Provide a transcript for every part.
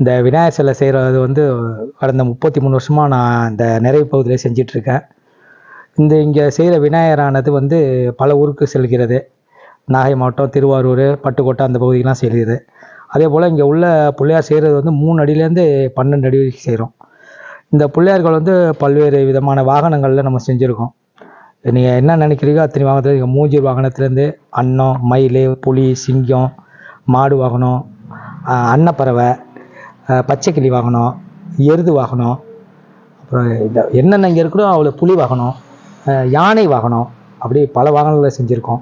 இந்த விநாயகர் சிலை செய்கிறது வந்து கடந்த முப்பத்தி மூணு வருஷமாக நான் இந்த நிறைவு பகுதியில் செஞ்சிட்ருக்கேன். இந்த இங்கே செய்கிற விநாயகரானது வந்து பல ஊருக்கு செல்கிறது. நாகை மாவட்டம் திருவாரூர் பட்டுக்கோட்டை அந்த பகுதிக்கெலாம் செல்கிறது. அதே போல் இங்கே உள்ள பிள்ளையார் செய்கிறது வந்து மூணு அடியிலேருந்து பன்னெண்டு அடி வரைக்கும் செய்கிறோம் இந்த பிள்ளையார்கள் வந்து பல்வேறு விதமான வாகனங்களில் நம்ம செஞ்சுருக்கோம். நீங்கள் என்ன நினைக்கிறீங்க அத்தனை வாகனத்தில் இங்கே மூஞ்சூர் வாகனத்துலேருந்து அன்னம் மயில் புலி சிங்கம் மாடு வாகனம் அன்னப்பறவை பச்சைக்கிளி வாகனம் எருது வாகனம் அப்புறம் இந்த என்னென்ன இங்கே இருக்கணும் அவ்வளோ புலி வாகனம் யானை வாகனம் அப்படி பல வாகனங்களை செஞ்சுருக்கோம்.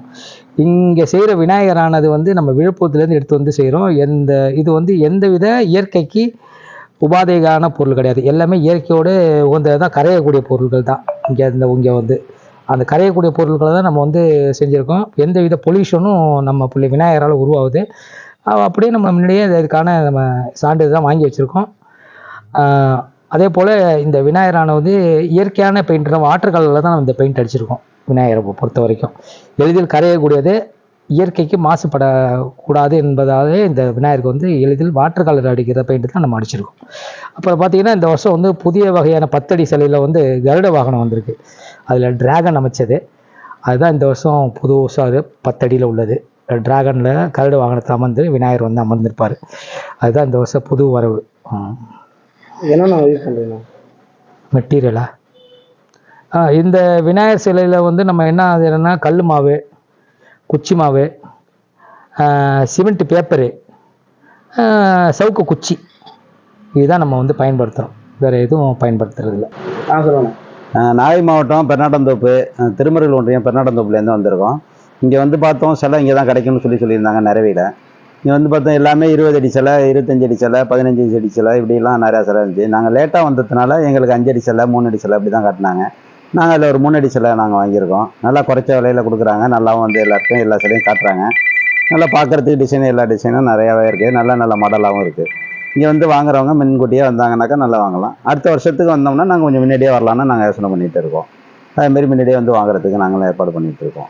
இங்கே செய்கிற விநாயகரானது வந்து நம்ம விழுப்புரத்துலேருந்து எடுத்து வந்து செய்கிறோம் எந்த இது வந்து எந்தவித இயற்கைக்கு உபாதைகான பொருள் கிடையாது. எல்லாமே இயற்கையோடு உகந்தது தான் கரையக்கூடிய பொருள்கள் தான். இங்கே இந்த இங்கே வந்து அந்த கரையக்கூடிய பொருட்களை தான் நம்ம வந்து செஞ்சுருக்கோம். எந்தவித பொல்யூஷனும் நம்ம பிள்ளை விநாயகரால் உருவாகுது. அப்படியே நம்ம முன்னாடியே இதுக்கான நம்ம சான்றிதழ் தான் வாங்கி வச்சுருக்கோம். அதே போல் இந்த விநாயகரான வந்து இயற்கையான பெயிண்ட் தான் வாட்டர் கலரில் தான் நம்ம இந்த பெயிண்ட் அடிச்சிருக்கோம் விநாயகரை பொறுத்த வரைக்கும். எளிதில் கரையக்கூடியது இயற்கைக்கு மாசுபடக்கூடாது என்பதாலே இந்த விநாயகருக்கு வந்து எளிதில் வாட்டர் கலர் அடிக்கிற பெயிண்ட் தான் நம்ம அடிச்சிருக்கோம். அப்புறம் பார்த்தீங்கன்னா இந்த வருஷம் வந்து புதிய வகையான பத்தடி சிலையில் வந்து கருட வாகனம் வந்திருக்கு. அதில் டிராகன் அமைச்சது. அதுதான் இந்த வருஷம் புது வருஷம் அது பத்தடியில் உள்ளது. டிராகனில் கருட வாகனத்தை அமர்ந்து விநாயகர் வந்து அமர்ந்திருப்பார். அதுதான் இந்த வருஷம் புது வரவு. என்னென்ன யூஸ் பண்ணுறீங்க? மெட்டீரியலா ஆ இந்த விநாயகர் சிலையில் வந்து நம்ம என்ன ஆகுதுன்னா கல் மாவு குச்சி மாவு சிமெண்ட் பேப்பரு சவுக்கு குச்சி. இதுதான் நம்ம வந்து பயன்படுத்துகிறோம் வேறு எதுவும் பயன்படுத்துறதில்ல. நாகை மாவட்டம் பெர்நாடந்தோப்பு திருமருகல் ஒன்றியம் பெர்நாடந்தோப்புலேருந்து வந்திருக்கோம். இங்கே வந்து பார்த்தோம் சிலை இங்கே தான் கிடைக்கும்னு சொல்லி சொல்லியிருந்தாங்க நிறைவில. இங்கே வந்து பார்த்தோம் எல்லாமே இருபது அடி சிலை இருபத்தஞ்சு அடி சிலை பதினஞ்சு அடி சிலை இப்படிலாம் நிறையா சிலை இருந்துச்சு. நாங்கள் லேட்டாக வந்ததுனால எங்களுக்கு அஞ்சு அடி சிலை மூணு அடி சிலை அப்படி தான் காட்டினாங்க. நாங்கள் அதில் ஒரு மூணு அடி சிலை நாங்கள் வாங்கியிருக்கோம். நல்லா குறைச்ச விலையில் கொடுக்குறாங்க. நல்லாவும் வந்து எல்லாருக்கும் எல்லா சிலையும் காட்டுறாங்க. நல்லா பார்க்குறதுக்கு டிசைன் எல்லா டிசைனும் நிறையாவே இருக்குது நல்ல நல்ல மாடலாகவும் இருக்குது இங்கே வந்து வாங்குறவங்க முன்கூட்டியே வந்தாங்கனாக்கா நல்லா வாங்கலாம். அடுத்த வருஷத்துக்கு வந்தோம்னா நாங்கள் கொஞ்சம் முன்னாடியே வரலான்னு நாங்கள் யோசனை பண்ணிகிட்டு இருக்கோம். அதேமாரி முன்னாடியே வந்து வாங்குறதுக்கு நாங்களும் ஏற்பாடு பண்ணிகிட்டு இருக்கோம்.